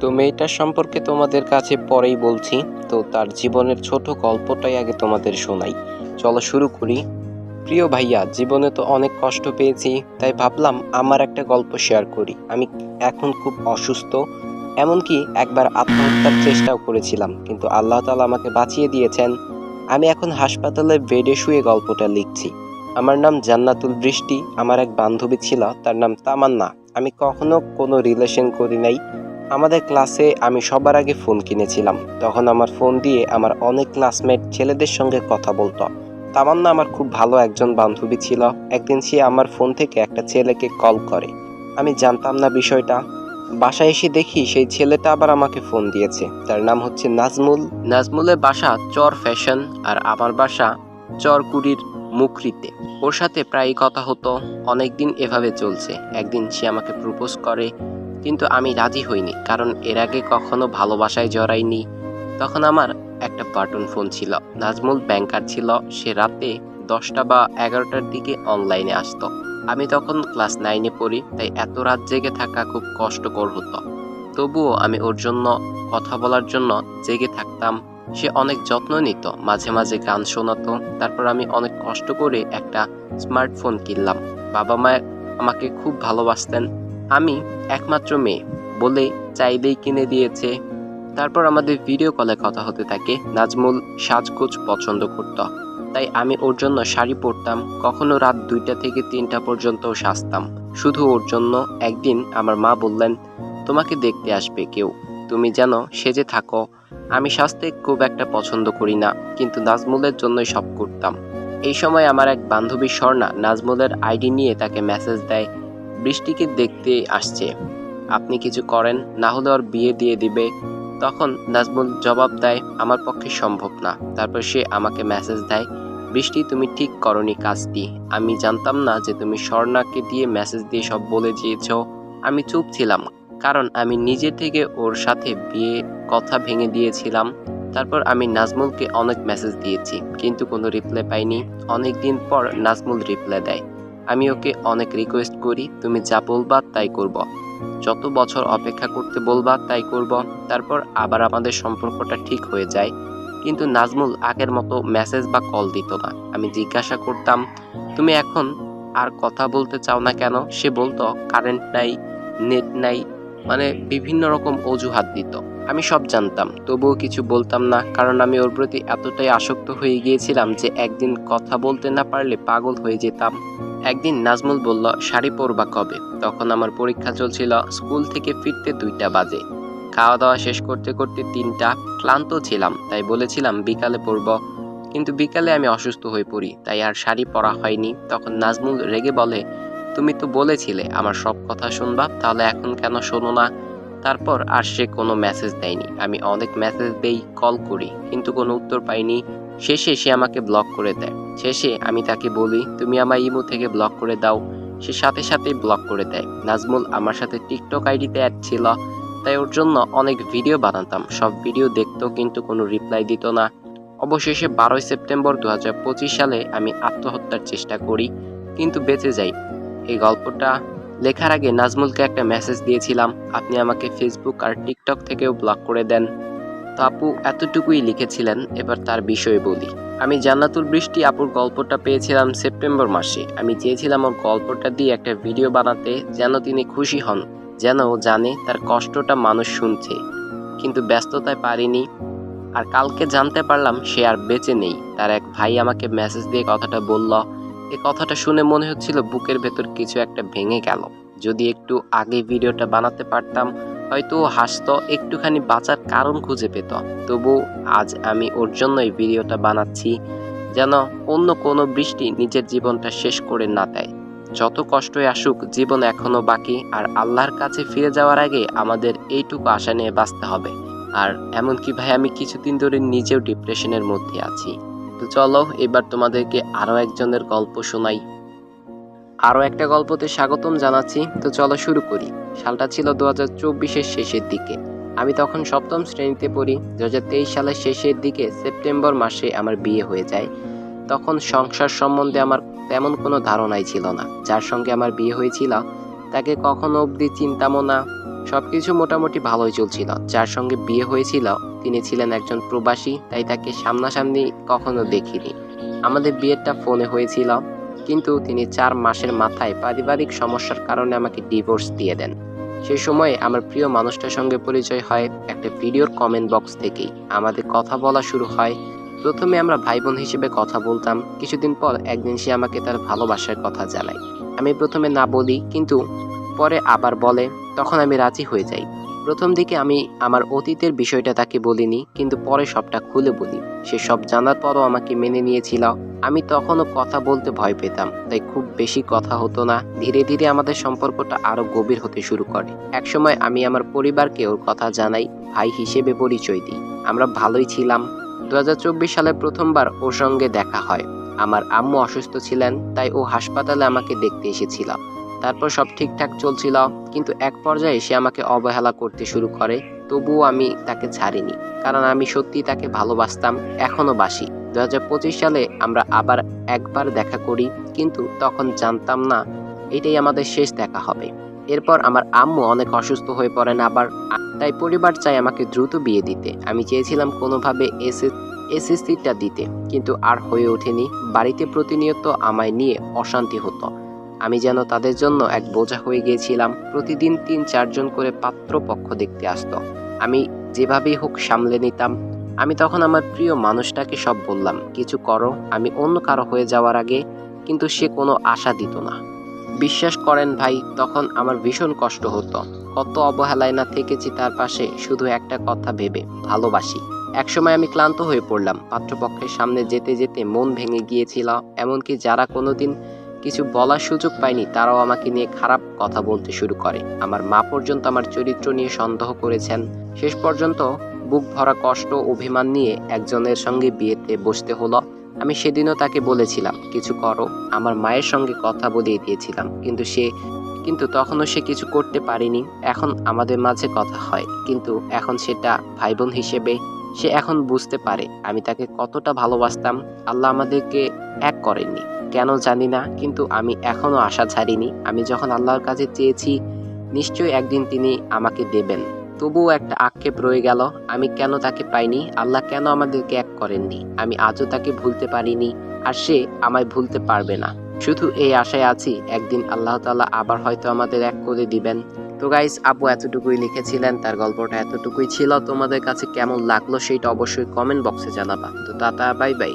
তো মেয়েটার সম্পর্কে তোমাদের কাছে পরেই বলছি। তো তার জীবনের ছোট গল্পটাই আগে তোমাদের শোনাই। চলো শুরু করি। প্রিয় ভাইয়া, জীবনে তো অনেক কষ্ট পেয়েছি, তাই ভাবলাম আমার একটা গল্প শেয়ার করি। আমি এখন খুব অসুস্থ। এমনকি একবার আত্মহত্যার চেষ্টাও করেছিলাম, কিন্তু আল্লাহ তালা আমাকে বাঁচিয়ে দিয়েছেন। আমি এখন হাসপাতালে বেডে শুয়ে গল্পটা লিখছি। আমার নাম জান্নাতুল বৃষ্টি, আমার এক বান্ধবী ছিল, তার নাম তামান্না। আমি কখনো কোনো রিলেশন করি নাই। আমাদের ক্লাসে আমি সবার আগে ফোন কিনেছিলাম। তখন আমার ফোন দিয়ে আমার অনেক ক্লাসমেট ছেলেদের সঙ্গে কথা বলতো। তামান্না আমার খুব ভালো একজন বান্ধবী ছিল। একদিন সে আমার ফোন থেকে একটা ছেলেকে কল করে। আমি জানতাম না বিষয়টা। বাসায় এসে দেখি সেই ছেলেটা আবার আমাকে ফোন দিয়েছে। তার নাম হচ্ছে নাজমুল। নাজমুলের বাসা চর ফ্যাশন আর আমার বাসা চরকুড়ির মুখরিতে। ওর সাথে প্রায়ই কথা হতো। অনেক দিন এভাবে চলছে। একদিন সে আমাকে প্রপোজ করে কিন্তু আমি রাজি হইনি, কারণ এর আগে কখনো ভালোবাসায় জড়াইনি। তখন আমার একটা বাটন ফোন ছিল, নাজমুল ব্যাংকার ছিল, সে রাতে দশটা বা এগারোটার দিকে অনলাইনে আসতো। আমি তখন ক্লাস নাইনে পড়ি, তাই এত রাত জেগে থাকা খুব কষ্টকর হতো। তবুও আমি ওর জন্য, কথা বলার জন্য জেগে থাকতাম। সে অনেক যত্ন নিত, মাঝে মাঝে গান শোনাতো। তারপর আমি অনেক কষ্ট করে একটা স্মার্টফোন কিনলাম। বাবা মা আমাকে খুব ভালোবাসতেন আমি একমাত্র মেয়ে বলে চাইলেই কিনে দিয়েছে। তারপর আমাদের ভিডিও কলে কথা হতে থাকে, নাজমুল সাজগোজ পছন্দ করত। তাই আমি ওর জন্য শাড়ি পরতাম, কখনো রাত দুইটা থেকে তিনটা পর্যন্ত সাজতাম। শুধু ওর জন্য একদিন আমার মা বললেন, তোমাকে দেখতে আসবে কেউ। তুমি যেন সেজে থাকো। আমি সাজতে খুব একটা পছন্দ করি না, কিন্তু নাজমুলের জন্যই সব করতাম। এই সময় আমার এক বান্ধবী স্বর্ণা নাজমুলের আইডি নিয়ে তাকে মেসেজ দেয় বৃষ্টিকে দেখতে আসছে। আপনি কিছু করেন, না হলে ওর বিয়ে দিয়ে দিবে। তখন নাজমুল জবাব দেয়, আমার পক্ষে সম্ভব না। তারপর সে আমাকে মেসেজ দেয়, বৃষ্টি, তুমি ঠিক করনি কাজটি। আমি জানতাম না যে তুমি স্বর্ণাকে দিয়ে মেসেজ দিয়ে সব বলে দিয়েছ। আমি চুপ ছিলাম, কারণ আমি নিজে থেকে ওর সাথে বিয়ে কথা ভেঙে দিয়েছিলাম। তারপর আমি নাজমুলকে অনেক মেসেজ দিয়েছি, কিন্তু কোনো রিপ্লাই পাইনি। অনেক দিন পর নাজমুল রিপ্লাই দেয় আমি ওকে অনেক রিকোয়েস্ট করি, তুমি যা বলবা তাই করব। যত বছর অপেক্ষা করতে বলবা তাই করব, তারপর আবার আমাদের সম্পর্কটা ঠিক হয়ে যায়। কিন্তু নাজমুল আগের মতো মেসেজ বা কল দিত না। আমি জিজ্ঞাসা করতাম, তুমি এখন আর কথা বলতে চাও না কেন? সে বলতো কারেন্ট নাই নেট নাই। মানে বিভিন্ন রকম অজুহাত দিত। আমি সব জানতাম, তবুও কিছু বলতাম না, কারণ আমি ওর প্রতি এতটাই আসক্ত হয়ে গিয়েছিলাম যে একদিন কথা বলতে না পারলে পাগল হয়ে যেতাম। একদিন নাজমুল বলল, শাড়ি পরবা কবে? তখন আমার পরীক্ষা চলছিল স্কুল থেকে ফিরতে দুইটা বাজে। খাওয়া দাওয়া শেষ করতে করতে তিনটা। ক্লান্ত ছিলাম, তাই বলেছিলাম বিকালে পরব। কিন্তু বিকালে আমি অসুস্থ হয়ে পড়ি, তাই আর শাড়ি পরা হয়নি। তখন নাজমুল রেগে বলে, তুমি তো বলেছিলে আমার সব কথা শুনবা, তাহলে এখন কেন শোনো না? তারপর আর সে কোনো মেসেজ দেয়নি। আমি অনেক মেসেজ দেই কল করি, কিন্তু কোনো উত্তর পাইনি। শেষে সে আমাকে ব্লক করে দেয়। শেষে আমি তাকে বলি, তুমি আমার ইমো থেকে ব্লক করে দাও। সে সাথে সাথেই ব্লক করে দেয়। নাজমুল আমার সাথে টিকটক আইডিতে অ্যাড ছিল, তাই ওর জন্য অনেক ভিডিও বানাতাম। সব ভিডিও দেখতো, কিন্তু কোনো রিপ্লাই দিত না। অবশেষে বারোই সেপ্টেম্বর দু হাজার পঁচিশ সালে আমি আত্মহত্যার চেষ্টা করি, কিন্তু বেঁচে যাই। এই গল্পটা লেখার আগে নাজমুলকে একটা মেসেজ দিয়েছিলাম, আপনি আমাকে ফেসবুক আর টিকটক থেকেও ব্লক করে দেন। তো আপু এতটুকুই লিখেছিলেন, এবার তার বিষয়ে বলি। আমি জান্নাতুল বৃষ্টি আপুর গল্পটা পেয়েছিলাম সেপ্টেম্বর মাসে। আমি চেয়েছিলাম ওর গল্পটা দিয়ে একটা ভিডিও বানাতে, যেন তিনি খুশি হন, যেন ও জানে তার কষ্টটা মানুষ শুনছে। কিন্তু ব্যস্ততায় পারিনি, আর কালকে জানতে পারলাম সে আর বেঁচে নেই। তার এক ভাই আমাকে মেসেজ দিয়ে কথাটা বলল। এ কথাটা শুনে মনে হচ্ছিল বুকের ভেতর কিছু একটা ভেঙে গেল। যদি একটু আগে ভিডিওটা বানাতে পারতাম হয়তো হাসতো, একটুখানি বাঁচার কারণ খুঁজে পেত। তবু আজ আমি ওর জন্য এই ভিডিওটা বানাচ্ছি, যেন অন্য কোনো বৃষ্টি নিজের জীবনটা শেষ করে না দেয়। যত কষ্টই আসুক, জীবন এখনও বাকি, আর আল্লাহর কাছে ফিরে যাওয়ার আগে আমাদের এইটুকু আশা নিয়ে বাঁচতে হবে। আর এমনকি ভাই, আমি কিছুদিন ধরে নিজেও ডিপ্রেশনের মধ্যে আছি। তো চলো, এবার তোমাদেরকে আরও একজনের গল্প শোনাই। আরও একটা গল্পতে স্বাগতম জানাচ্ছি। তো চলো শুরু করি। সালটা ছিল দু হাজার চব্বিশের শেষের দিকে। আমি তখন সপ্তম শ্রেণীতে পড়ি। দু হাজার তেইশ সালের শেষের দিকে সেপ্টেম্বর মাসে আমার বিয়ে হয়ে যায়। তখন সংসার সম্বন্ধে আমার তেমন কোনো ধারণাই ছিল না। যার সঙ্গে আমার বিয়ে হয়েছিল, তাকে কখনো অবধি চিন্তামও সব কিছু মোটামুটি ভালোই চলছিল। যার সঙ্গে বিয়ে হয়েছিল, তিনি ছিলেন একজন প্রবাসী, তাই তাকে সামনাসামনি কখনো দেখিনি। আমাদের বিয়েটা ফোনে হয়েছিল। কিন্তু তিনি চার মাসের মাথায় পারিবারিক সমস্যার কারণে আমাকে ডিভোর্স দিয়ে দেন। সেই সময় আমার প্রিয় মানুষটার সঙ্গে পরিচয় হয় একটা ভিডিওর কমেন্ট বক্স থেকেই। আমাদের কথা বলা শুরু হয়। প্রথমে আমরা ভাই বোন হিসেবে কথা বলতাম। কিছুদিন পর একদিন সে আমাকে তার ভালোবাসার কথা জানায়। আমি প্রথমে না বলি, কিন্তু পরে আবার বলে। তখন আমি রাজি হয়ে যাই। প্রথম দিকে আমি আমার অতীতের বিষয়টা তাকে বলিনি, কিন্তু পরে সবটা খুলে বলি। সে সব জানার পরও আমাকে মেনে নিয়েছিল। আমি তখনও কথা বলতে ভয় পেতাম, তাই খুব বেশি কথা হতো না। ধীরে ধীরে আমাদের সম্পর্কটা আরও গভীর হতে শুরু করে। একসময় আমি আমার পরিবারকে ওর কথা জানাই, ভাই হিসেবে পরিচয় দিই। আমরা ভালোই ছিলাম। দু হাজার চব্বিশ সালে প্রথমবার ওর সঙ্গে দেখা হয়। আমার আম্মু অসুস্থ ছিলেন, তাই ও হাসপাতালে আমাকে দেখতে এসেছিল। তারপর সব ঠিকঠাক চলছিল, কিন্তু এক পর্যায়ে সে আমাকে অবহেলা করতে শুরু করে, তবুও আমি তাকে ছাড়িনি, কারণ আমি সত্যি তাকে ভালোবাসতাম এখনও বাসি। দু হাজার পঁচিশ সালে আমরা আবার একবার দেখা করি, কিন্তু তখন জানতাম না, এটাই আমাদের শেষ দেখা হবে। এরপর আমার আম্মু অনেক অসুস্থ হয়ে পড়েন, আবার তাই পরিবার চাই আমাকে দ্রুত বিয়ে দিতে। আমি চেয়েছিলাম কোনোভাবে এসে, এসএসসিটা দিতে, কিন্তু আর হয়ে ওঠেনি। বাড়িতে প্রতিনিয়ত আমায় নিয়ে অশান্তি হতো। আমি যেন তাদের জন্য এক বোঝা হয়ে গিয়েছিলাম। প্রতিদিন তিন চারজন করে পাত্রপক্ষ দেখতে আসতো। আমি যেভাবেই হোক সামলে নিতাম। আমি তখন আমার প্রিয় মানুষটাকে সব বললাম, কিছু করো, আমি অন্য কারও হয়ে যাওয়ার আগে। কিন্তু সে কোনো আশা দিত না। বিশ্বাস করেন ভাই, তখন আমার ভীষণ কষ্ট হতো। কত অবহেলায় না থেকেছি তার পাশে, শুধু একটা কথা ভেবে, ভালোবাসি। একসময় আমি ক্লান্ত হয়ে পড়লাম। পাত্রপক্ষের সামনে যেতে যেতে মন ভেঙে গিয়েছিল, এমনকি যারা কোনোদিন কিছু বলার সুযোগ পায়নি তারাও আমাকে নিয়ে খারাপ কথা বলতে শুরু করে। আমার মা পর্যন্ত আমার চরিত্র নিয়ে সন্দেহ করেছেন। শেষ পর্যন্ত বুক ভরা কষ্ট অভিমান নিয়ে একজনের সঙ্গে বিয়েতে বসতে হলো। আমি সেদিনও তাকে বলেছিলাম, কিছু করো। আমার মায়ের সঙ্গে কথা বলিয়ে দিয়েছিলাম, কিন্তু সে, কিন্তু তখনও সে কিছু করতে পারেনি। এখন আমাদের মাঝে কথা হয়, কিন্তু এখন সেটা ভাই বোন হিসেবে সে এখন বুঝতে পারে আমি তাকে কতটা ভালোবাসতাম। আল্লাহ আমাদেরকে এক করেননি। কেন জানি না, কিন্তু আমি এখনও আশা ছাড়িনি। আমি যখন আল্লাহর কাছে চেয়েছি, নিশ্চয়ই একদিন তিনি আমাকে দেবেন। তবুও একটা আক্ষেপ রয়ে গেল, আমি কেন তাকে পাইনি? আল্লাহ কেন আমাদেরকে এক করেননি? আমি আজও তাকে ভুলতে পারিনি, আর সে আমায় ভুলতে পারবে না। শুধু এই আশায় আছি, একদিন আল্লাহ তাআলা আবার হয়তো আমাদের এক করে দিবেন। তো গাইস আপু এতটুকুই লিখেছিলেন, তার গল্পটা এতটুকুই ছিল। তোমাদের কাছে কেমন লাগল সেইটা অবশ্যই কমেন্ট বক্সে জানাবা। তো টাটা বাই বাই